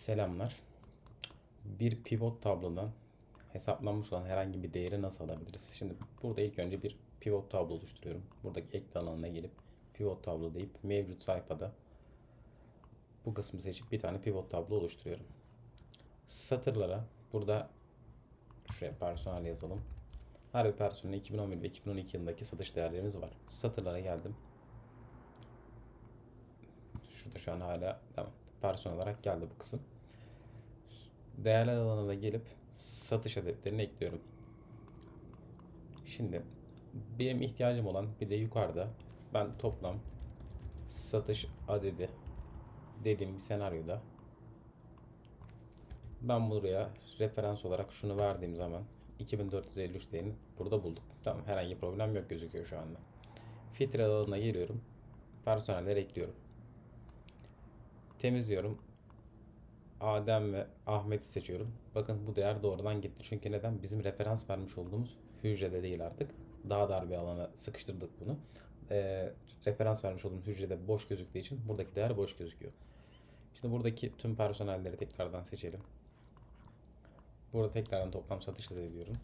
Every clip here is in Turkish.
Selamlar. Bir pivot tablodan hesaplanmış olan herhangi bir değeri nasıl alabiliriz? Şimdi burada ilk önce bir pivot tablo oluşturuyorum. Buradaki ek alanına gelip pivot tablo deyip mevcut sayfada bu kısmı seçip bir tane pivot tablo oluşturuyorum. Satırlara burada şuraya personel yazalım. Her bir personelin 2011 ve 2012 yılındaki satış değerlerimiz var. Satırlara geldim. Şurada şu an hala tamam. Personel olarak geldi bu kısım. Değerler alanına gelip satış adetlerini ekliyorum. Şimdi benim ihtiyacım olan bir de yukarıda ben toplam satış adedi dediğim bir senaryoda ben buraya referans olarak şunu verdiğim zaman 2453 değerini burada bulduk. Tamam herhangi bir problem yok gözüküyor şu anda. Filtre alanına geliyorum. Personeller ekliyorum. Temizliyorum. Adem ve Ahmet'i seçiyorum. Bakın bu değer doğrudan gitti. Çünkü neden? Bizim referans vermiş olduğumuz hücrede değil artık. Daha dar bir alana sıkıştırdık bunu. Ee, referans vermiş olduğumuz hücrede boş gözüktüğü için buradaki değer boş gözüküyor. Şimdi buradaki tüm personelleri tekrardan seçelim. Burada tekrardan toplam satış adı diyorum.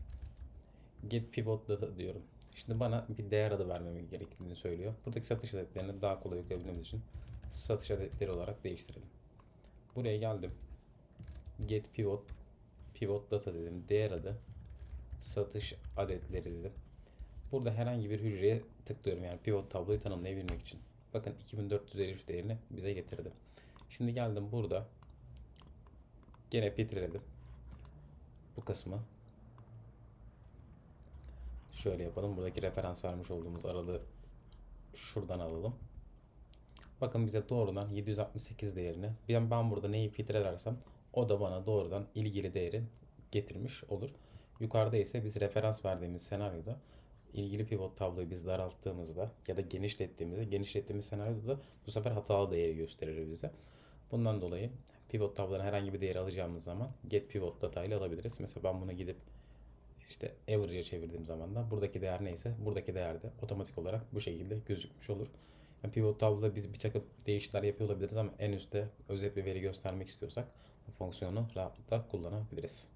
Get pivot data diyorum. Şimdi bana bir değer adı vermem gerektiğini söylüyor. Buradaki satış adetlerini daha kolay okuyabilmemiz için satış adetleri olarak değiştirelim. Buraya geldim. Get pivot pivot data dedim. Değer adı satış adetleri dedim. Burada herhangi bir hücreye tıklıyorum yani pivot tabloyu tanımlayabilmek için. Bakın 2453 değerini bize getirdi. Şimdi geldim burada gene filtreledim bu kısmı. Şöyle yapalım. Buradaki referans vermiş olduğumuz aralığı şuradan alalım. Bakın bize doğrudan 768 değerini ben, ben burada neyi filtrelersem o da bana doğrudan ilgili değeri getirmiş olur. Yukarıda ise biz referans verdiğimiz senaryoda ilgili pivot tabloyu biz daralttığımızda ya da genişlettiğimizde genişlettiğimiz senaryoda da bu sefer hatalı değeri gösterir bize. Bundan dolayı pivot tablodan herhangi bir değeri alacağımız zaman get pivot data ile alabiliriz. Mesela ben bunu gidip işte average'e çevirdiğim zaman da buradaki değer neyse buradaki değer de otomatik olarak bu şekilde gözükmüş olur. Yani pivot tabloda biz bir takım değişiklikler yapıyor olabiliriz ama en üstte özet bir veri göstermek istiyorsak bu fonksiyonu rahatlıkla kullanabiliriz.